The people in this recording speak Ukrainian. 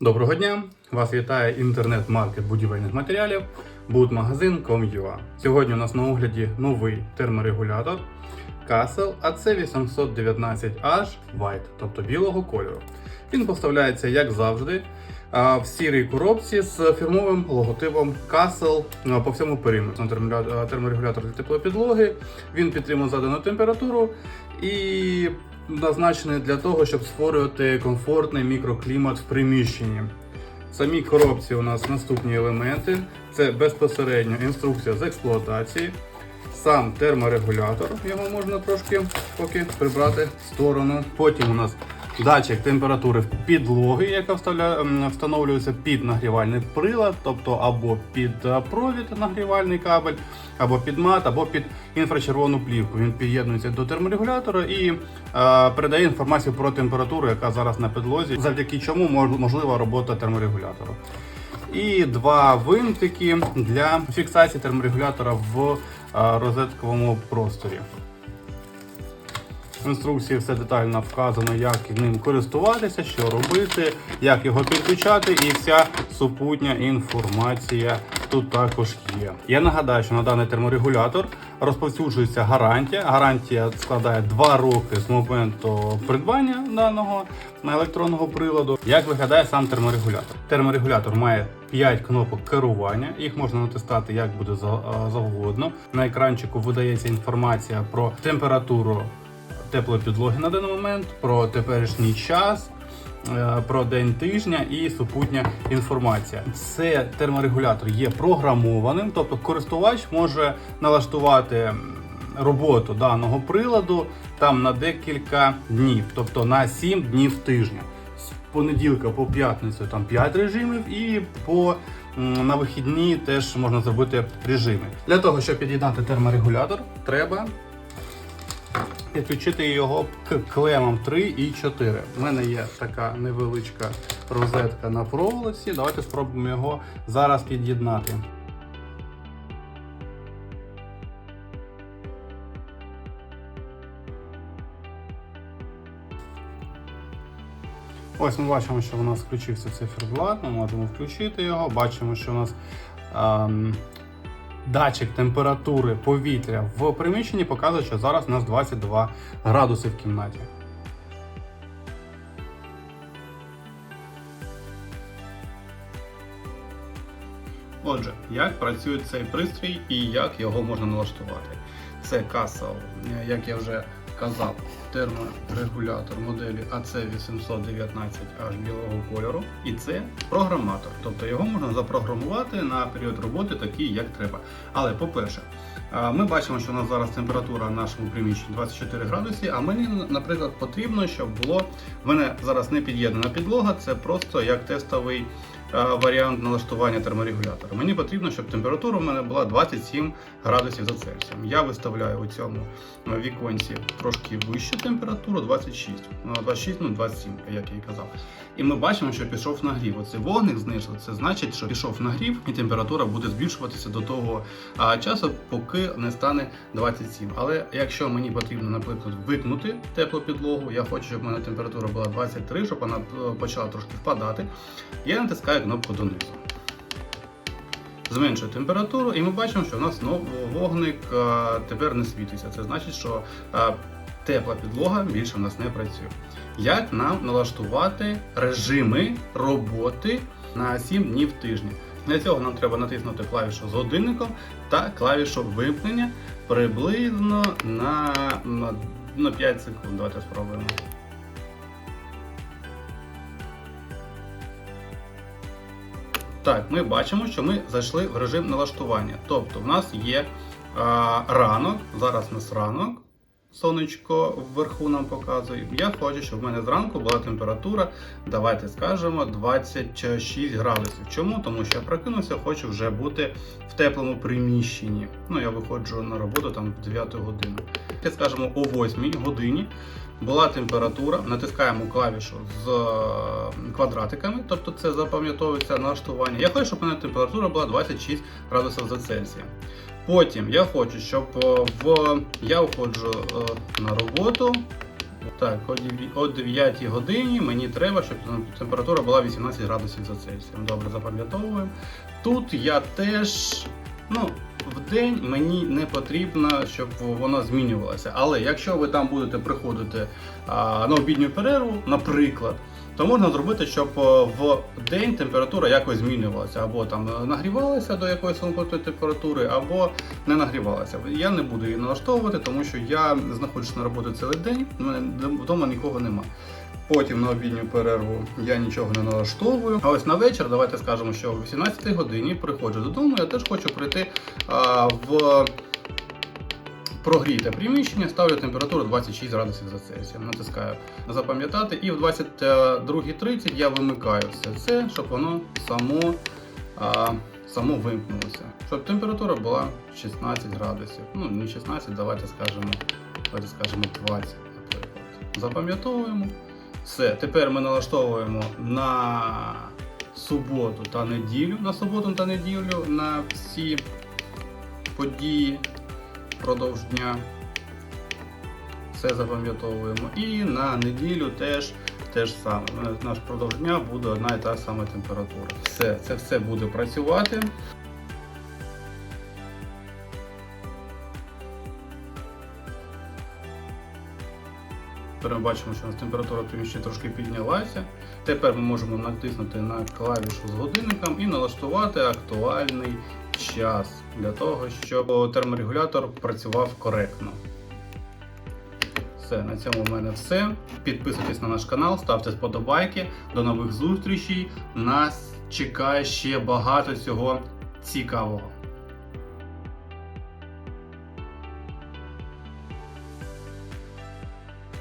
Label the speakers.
Speaker 1: Доброго дня! Вас вітає інтернет-маркет будівельних матеріалів Будмагазин Com.ua. Сьогодні у нас на огляді новий терморегулятор Castle AC819H White, тобто білого кольору. Він поставляється, як завжди, в сірій коробці з фірмовим логотипом Castle по всьому периметру. Терморегулятор для теплої підлоги. Він підтримує задану температуру і назначений для того, щоб створювати комфортний мікроклімат в приміщенні. В самій коробці у нас наступні елементи: це безпосередньо інструкція з експлуатації, сам терморегулятор, його можна трошки поки прибрати в сторону. Потім у нас датчик температури підлоги, яка встановлюється під нагрівальний прилад, тобто або під е, провід нагрівальний кабель, або під мат, або під інфрачервону плівку. Він під'єднується до терморегулятора і е, передає інформацію про температуру, яка зараз на підлозі, завдяки чому можлива робота терморегулятору. І два винтики для фіксації терморегулятора в е, розетковому просторі. В інструкції все детально вказано, як ним користуватися, що робити, як його підключати, і вся супутня інформація тут також є. Я нагадаю, що на даний терморегулятор розповсюджується гарантія. Гарантія складає 2 роки з моменту придбання даного електронного приладу. Як виглядає сам терморегулятор? Терморегулятор має 5 кнопок керування, їх можна натискати як буде за- завгодно. На екранчику видається інформація про температуру теплої підлоги на даний момент, про теперішній час, е, про день тижня і супутня інформація. Це терморегулятор є програмованим, тобто користувач може налаштувати роботу даного приладу там на декілька днів, тобто на 7 днів тижня. З понеділка по п'ятницю там 5 режимів і по на вихідні теж можна зробити режими. Для того, щоб під'єднати терморегулятор, треба підключити його к клемам 3 і 4. У мене є така невеличка розетка на проволоці. Давайте спробуємо його зараз під'єднати. Ось ми бачимо, що у нас включився циферблат, ми можемо включити його. Бачимо, що у нас ем, датчик температури повітря в приміщенні показує, що зараз у нас 22 градуси в кімнаті. Отже, як працює цей пристрій і як його можна налаштувати? Це Castle, як я вже казав, терморегулятор моделі AC819H білого кольору. І це програматор, тобто його можна запрограмувати на період роботи такий, як треба. Але по-перше, ми бачимо, що у нас зараз температура в нашому приміщенні 24 градуси, а мені, наприклад, потрібно, щоб було в мене зараз не під'єднана підлога, це просто як тестовий варіант налаштування терморегулятора. Мені потрібно, щоб температура в мене була 27 градусів за Цельсієм. Я виставляю у цьому е, віконці трошки вищу температуру 26, ну, 26, ну 27, як я і казав. І ми бачимо, що пішов нагрів. Оцей вогник знизу, це значить, що пішов нагрів, і температура буде збільшуватися до того часу, поки не стане 27. Але якщо мені потрібно, наприклад, викнути теплу підлогу, я хочу, щоб в мене температура була 23, щоб вона е, почала трошки впадати. Я натискаю кнопку донизу. Зменшую температуру, і ми бачимо, що в нас знову вогник е, тепер не світиться. Це значить, що е, тепла підлога більше в нас не працює. Як нам налаштувати режими роботи на 7 днів тижня? Для цього нам треба натиснути клавішу з годинником та клавішу вимкнення приблизно на, на 5 секунд. Давайте спробуємо. Так, ми бачимо, що ми зайшли в режим налаштування. Тобто, в нас є а, ранок, зараз у нас ранок, сонечко вверху нам показує. Я хочу, щоб в мене зранку була температура, давайте скажемо, 26 градусів. Чому? Тому що я прокинувся, хочу вже бути в теплому приміщенні. Ну, я виходжу на роботу там в 9 годину. Скажемо, о 8 годині була температура, натискаємо клавішу з е, квадратиками, тобто це запам'ятовується налаштування. Я хочу, щоб у мене температура була 26 градусів за Цельсієм. Потім я хочу, щоб е, в я входжу е, на роботу Так, о дев'я- о 9 годині мені треба, щоб температура була 18 градусів за Цельсієм. Добре, запам'ятовуємо. Тут я теж, ну, в день мені не потрібно, щоб вона змінювалася. Але якщо ви там будете приходити а, на обідню перерву, наприклад, то можна зробити, щоб е, в день температура якось змінювалася, або там е, нагрівалася до якоїсь конкретної температури, або не нагрівалася. Я не буду її налаштовувати, тому що я знаходжусь на роботі цілий день, вдома нікого нема. Потім на обідню перерву я нічого не налаштовую. А ось на вечір, давайте скажемо, що о 18 годині приходжу додому, я теж хочу прийти а, в прогріте приміщення, ставлю температуру 26 градусів за Цельсієм. Натискаю запам'ятати, і в 22.30 я вимикаю все це, щоб воно само, а, само вимкнулося. Щоб температура була 16 градусів. Ну, не 16, давайте скажемо, давайте скажемо 20, наприклад. Запам'ятовуємо. Все, тепер ми налаштовуємо на суботу та неділю, на суботу та неділю на всі події впродовж дня. Все запам'ятовуємо. І на неділю теж те ж саме. Наш впродовж дня буде одна і та сама температура. Все, це все буде працювати. Тепер ми бачимо, що у нас температура приміщення трошки піднялася. Тепер ми можемо натиснути на клавішу з годинником і налаштувати актуальний час для того, щоб терморегулятор працював коректно. Все, на цьому в мене все. Підписуйтесь на наш канал, ставте сподобайки. До нових зустрічей. Нас чекає ще багато цього цікавого.